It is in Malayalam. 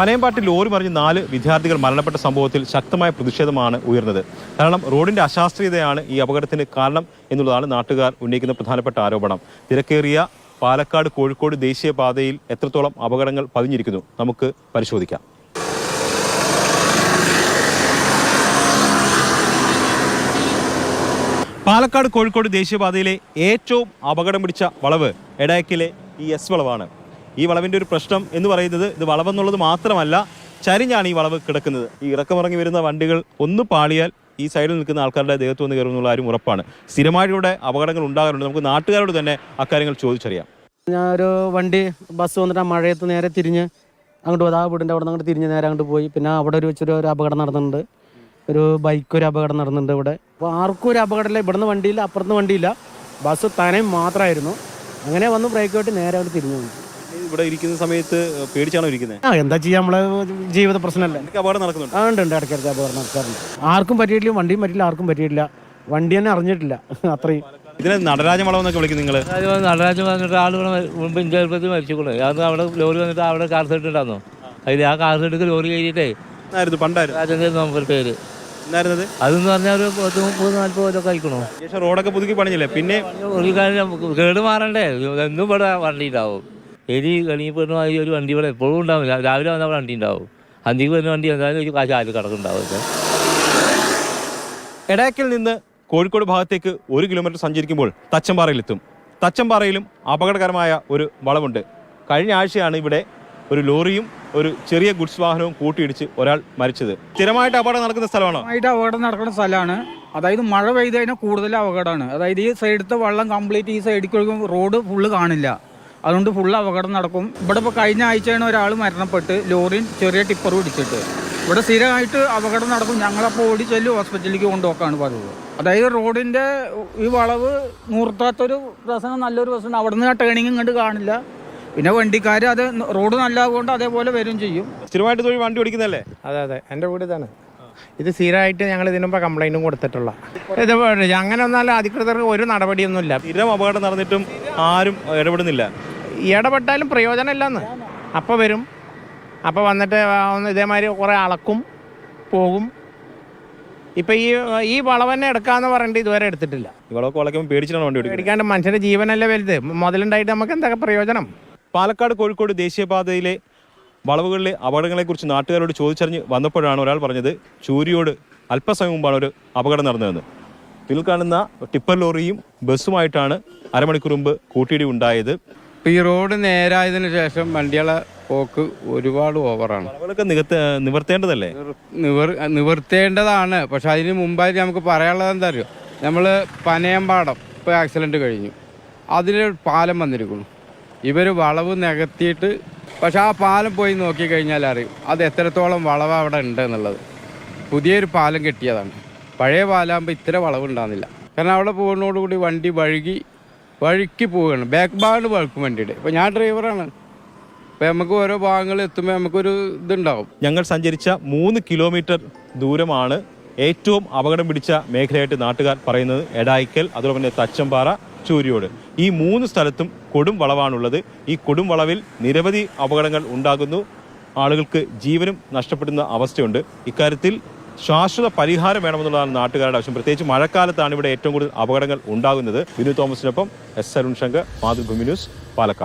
പനയമ്പാട്ടിൽ ലോറി മറിഞ്ഞ് നാല് വിദ്യാർത്ഥികൾ മരണപ്പെട്ട സംഭവത്തിൽ ശക്തമായ പ്രതിഷേധമാണ് ഉയർന്നത്. കാരണം റോഡിന്റെ അശാസ്ത്രീയതയാണ് ഈ അപകടത്തിന് കാരണം എന്നുള്ളതാണ് നാട്ടുകാർ ഉന്നയിക്കുന്ന പ്രധാനപ്പെട്ട ആരോപണം. തിരക്കേറിയ പാലക്കാട് കോഴിക്കോട് ദേശീയപാതയിൽ എത്രത്തോളം അപകടങ്ങൾ പതിഞ്ഞിരിക്കുന്നു? നമുക്ക് പരിശോധിക്കാം. പാലക്കാട് കോഴിക്കോട് ദേശീയപാതയിലെ ഏറ്റവും അപകടം പിടിച്ച വളവ് എടയക്കിലെ ഈ എസ് വളവാണ്. ഈ വളവിന്റെ ഒരു പ്രശ്നം എന്ന് പറയുന്നത് ഇത് വളവെന്നുള്ളത് മാത്രമല്ല ചരിഞ്ഞാണ് ഈ വളവ് കിടക്കുന്നത്. ഈ ഇറക്കമിറങ്ങി വരുന്ന വണ്ടികൾ ഒന്ന് പാളിയാൽ ഈ സൈഡിൽ നിൽക്കുന്ന ആൾക്കാരുടെ ദേഹത്ത് വന്ന് കയറും എന്നുള്ള കാര്യം ഉറപ്പാണ്. സ്ഥിരമായിട്ടൂടെ അപകടങ്ങൾ ഉണ്ടാകാറുണ്ട്. നമുക്ക് നാട്ടുകാരോട് തന്നെ അക്കാര്യങ്ങൾ ചോദിച്ചറിയാം. ഞാൻ ഒരു വണ്ടി ബസ് വന്നിട്ട് മഴയത്ത് നേരെ തിരിഞ്ഞ് അങ്ങോട്ട് പോയി ആ വീടിന്റെ അവിടെ അങ്ങോട്ട് തിരിഞ്ഞ് നേരെ അങ്ങോട്ട് പോയി. പിന്നെ അവിടെ ഒരു വെച്ചൊരു ഒരു അപകടം നടന്നിട്ടുണ്ട്. ഒരു ബൈക്ക് ഒരു അപകടം നടന്നിട്ടുണ്ട് ഇവിടെ. അപ്പോൾ ആർക്കും ഒരു അപകടമില്ല. ഇവിടുന്ന് വണ്ടിയില്ല അപ്പുറത്ത് വണ്ടിയില്ല. ബസ് തനയും മാത്രമായിരുന്നു. അങ്ങനെ വന്ന് ബ്രേക്ക് ആയിട്ട് നേരെ അവിടെ തിരിഞ്ഞു ഇവിടെ ഇരിക്കുന്ന സമയത്ത് പേടിച്ചാണോ ഇരിക്കുന്നത് ആ എന്താ ചെയ്യാ നമ്മളെ ജീവിത പ്രശ്നമല്ലേ? എനിക്ക് അപകടം നടക്കുന്നുണ്ട്. ആ ഉണ്ട് ഉണ്ട് ഇടയ്ക്കിടയ്ക്ക് അപകടം നടക്കാറുണ്ട്. ആർക്കും പറ്റിയിട്ടില്ല വണ്ടിയും പറ്റില്ല ആർക്കും പറ്റിയിട്ടില്ല. വണ്ടി തന്നെ അറിഞ്ഞിട്ടില്ല അത്രയും. ഇതിനെ നടരാജ മളം എന്നൊക്കെ വിളിക്കും നിങ്ങൾ നടരാജൻ വന്നിട്ട് ആളുകൾ മുമ്പ് ഇഞ്ചേർപ്പത്തിൽ മരിച്ചുകൂടെ. അത് അവിടെ ലോറി വന്നിട്ട് അവിടെ കാർ സെറ്റ് ഉണ്ടായിരുന്നു അതിൽ ആ കാർ സെറ്റ് ലോറി കയറിയിട്ടേ എന്നായിരുന്നു പണ്ടായിരുന്നു? പേര്. എന്നായിരുന്നത്? അതെന്ന് പറഞ്ഞാൽ ഒരു പത്ത് മുപ്പത് നാൽപ്പത് കൊല്ലമൊക്കെ കഴിക്കണോ ശേഷം റോഡൊക്കെ പുതുക്കി പണിഞ്ഞില്ലേ? പിന്നെ ഒരു കാര്യം കേട് മാറണ്ടേ? എന്നും ഇവിടെ വണ്ടി ഉണ്ടാവും എലി കണിയപ്പെടുന്ന ഒരു വണ്ടി ഇവിടെ എപ്പോഴും ഉണ്ടാവില്ല. രാവിലെ വന്നാൽ വണ്ടി ഉണ്ടാവും. അന്തിക്ക് വരുന്ന വണ്ടി എന്തായാലും ഒരു കാശ് ആരും കിടക്കുന്നുണ്ടാവും. എടാക്കിൽ നിന്ന് കോഴിക്കോട് ഭാഗത്തേക്ക് ഒരു കിലോമീറ്റർ സഞ്ചരിക്കുമ്പോൾ തച്ചമ്പാറയിലെത്തും. തച്ചമ്പാറയിലും അപകടകരമായ ഒരു വളവുണ്ട്. കഴിഞ്ഞ ആഴ്ചയാണ് ഇവിടെ ഒരു ലോറിയും ഒരു ചെറിയ ഗുഡ്സ് വാഹനവും കൂട്ടിയിടിച്ച് ഒരാൾ മരിച്ചത്. സ്ഥിരമായിട്ട് അപകടം നടക്കുന്ന സ്ഥലമാണോ? ആയിട്ട് അപകടം നടക്കുന്ന സ്ഥലമാണ്. അതായത് മഴ പെയ്ത് കഴിഞ്ഞാൽ കൂടുതൽ അപകടമാണ്. അതായത് ഈ സൈഡത്തെ വെള്ളം കംപ്ലീറ്റ് ഈ സൈഡിൽ ഒഴുകും റോഡ് ഫുള്ള് കാണില്ല അതുകൊണ്ട് ഫുൾ അപകടം നടക്കും. ഇവിടെ ഇപ്പോൾ കഴിഞ്ഞ ആഴ്ചയാണ് ഒരാൾ മരണപ്പെട്ട് ലോറിയും ചെറിയ ടിപ്പർ പിടിച്ചിട്ട്. ഇവിടെ സ്ഥിരമായിട്ട് അപകടം നടക്കും. ഞങ്ങളപ്പോൾ ഓടി ചെല്ലും ഹോസ്പിറ്റലിലേക്ക് കൊണ്ടുപോക്കാണ് പതിവ്. അതായത് റോഡിന്റെ ഈ വളവ് നൂർത്താത്തൊരു പ്രശ്നം നല്ലൊരു പ്രശ്നം. അവിടെ നിന്ന് ആ ടേണിങ് ഇങ്ങോട്ട് കാണില്ല. പിന്നെ വണ്ടിക്കാർ അത് റോഡ് നല്ലതുകൊണ്ട് അതേപോലെ വരും ചെയ്യും. സ്ഥിരമായിട്ട് തൊഴിൽ വണ്ടി ഓടിക്കുന്നല്ലേ അതെ അതെ. എന്റെ വീട് ഇതാണ്. ഇത് സ്ഥിരമായിട്ട് ഞങ്ങൾ ഇതിനു മുമ്പ് കംപ്ലൈന്റും കൊടുത്തിട്ടുള്ള. ഇത് വേണ്ട. അങ്ങനെ ഒന്നാലും അധികൃതർക്ക് ഒരു നടപടിയൊന്നുമില്ല. സ്ഥിരം അപകടം നടന്നിട്ടും ആരും ഇടപെടുന്നില്ല. ഇടപെട്ടാലും പ്രയോജനമില്ലെന്ന്. അപ്പോൾ വരും. അപ്പോൾ വന്നിട്ട് ഇതേമാതിരി കുറേ അളക്കും പോകും. ഇപ്പം ഈ ഈ വളവന്നെ എടുക്കാന്ന് പറഞ്ഞിട്ട് ഇതുവരെ എടുത്തിട്ടില്ല. ഇവളൊക്കെ വളയ്ക്കുമ്പോൾ പേടിച്ചിട്ടാണ് വണ്ടി പേടിക്കാണ്ട് മനുഷ്യന്റെ ജീവനല്ലേ വലുത്. മുതലുണ്ടായിട്ട് നമുക്ക് എന്തൊക്കെ പ്രയോജനം? പാലക്കാട് കോഴിക്കോട് ദേശീയപാതയിലെ വളവുകളിലെ അപകടങ്ങളെക്കുറിച്ച് നാട്ടുകാരോട് ചോദിച്ചറിഞ്ഞ് വന്നപ്പോഴാണ് ഒരാൾ പറഞ്ഞത് ചൂരിയോട് അല്പസമയം മുമ്പാണ് ഒരു അപകടം നടന്നതെന്ന്. ഇതിൽ കാണുന്ന ടിപ്പർ ലോറിയും ബസ്സുമായിട്ടാണ് അരമണിക്കൂർ മുമ്പ് കൂട്ടിയിടി ഉണ്ടായത്. ഇപ്പം ഈ റോഡ് നേരായതിനു ശേഷം വണ്ടികളെ പോക്ക് ഒരുപാട് ഓവറാണ്. വളവുകളൊക്കെ നികത്ത നിവർത്തേണ്ടതല്ലേ? നിവർ നിവർത്തേണ്ടതാണ്. പക്ഷെ അതിന് മുമ്പായിട്ട് നമുക്ക് പറയാനുള്ളത് എന്താ അറിയോ? നമ്മൾ പനയമ്പാടം ഇപ്പോൾ ആക്സിഡന്റ് കഴിഞ്ഞു. അതിന് പാലം വന്നിരിക്കുന്നു. ഇവർ വളവ് നികത്തിയിട്ട് പക്ഷെ ആ പാലം പോയി നോക്കിക്കഴിഞ്ഞാൽ അറിയും അത് എത്രത്തോളം വളവ് അവിടെ ഉണ്ട് എന്നുള്ളത്. പുതിയൊരു പാലം കെട്ടിയതാണ്. പഴയ പാലാകുമ്പോൾ ഇത്ര വളവ് ഉണ്ടാകുന്നില്ല കാരണം അവിടെ പോകുന്നതോടുകൂടി വണ്ടി വഴുകി വഴുക്കി പോവുകയാണ്. ബാക്ക് ഭാഗം വഴക്കും വണ്ടിയുടെ. ഇപ്പോൾ ഞാൻ ഡ്രൈവറാണ് അപ്പോൾ നമുക്ക് ഓരോ ഭാഗങ്ങൾ എത്തുമ്പോൾ നമുക്കൊരു ഇതുണ്ടാവും. ഞങ്ങൾ സഞ്ചരിച്ച മൂന്ന് കിലോമീറ്റർ ദൂരമാണ് ഏറ്റവും അപകടം പിടിച്ച മേഖലയായിട്ട് നാട്ടുകാർ പറയുന്നത് എടായിക്കൽ അതുപോലെ തന്നെ തച്ചമ്പാറ ചൂരിയോട്. ഈ മൂന്ന് സ്ഥലത്തും കൊടും വളവാണുള്ളത്. ഈ കൊടും വളവിൽ നിരവധി അപകടങ്ങൾ ഉണ്ടാകുന്നു. ആളുകൾക്ക് ജീവനും നഷ്ടപ്പെടുന്ന അവസ്ഥയുണ്ട്. ഇക്കാര്യത്തിൽ ശാശ്വത പരിഹാരം വേണമെന്നുള്ളതാണ് നാട്ടുകാരുടെ ആവശ്യം. പ്രത്യേകിച്ച് മഴക്കാലത്താണ് ഇവിടെ ഏറ്റവും കൂടുതൽ അപകടങ്ങൾ ഉണ്ടാകുന്നത്. വിനു തോമസിനൊപ്പം എസ് അരുൺ ശങ്കർ മാതൃഭൂമി ന്യൂസ് പാലക്കാട്.